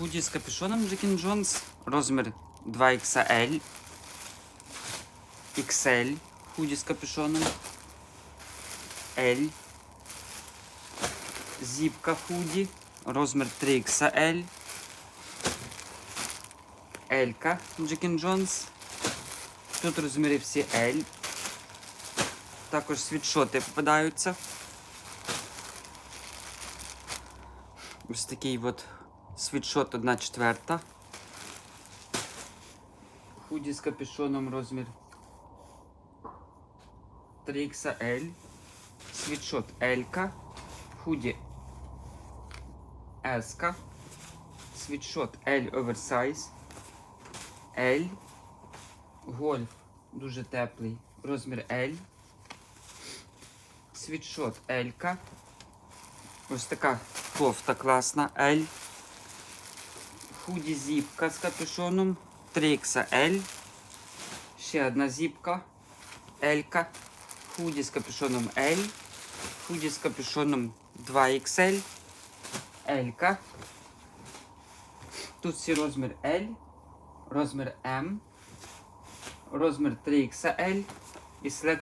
Худі з капюшоном Джекін Джонс. Розмір 2XL. XL. Худі з капюшоном. L. Зіпка худі. Розмір 3XL. L. Джекін Джонс. Тут розміри всі L. Також світшоти попадаються. Ось такий от світшот 1 четверта. Худі з капюшоном розмір 3XL. Світшот L. Худі S. Світшот L Oversize. L. Гольф дуже теплий. Розмір L. Світшот L. Ось така кофта класна L. Худі зіпка з капюшоном 3XL. Ще одна зіпка L. Худі з капюшоном L. Худі з капюшоном 2XL. L. Тут всі розмір L, розмір M, розмір 3XL і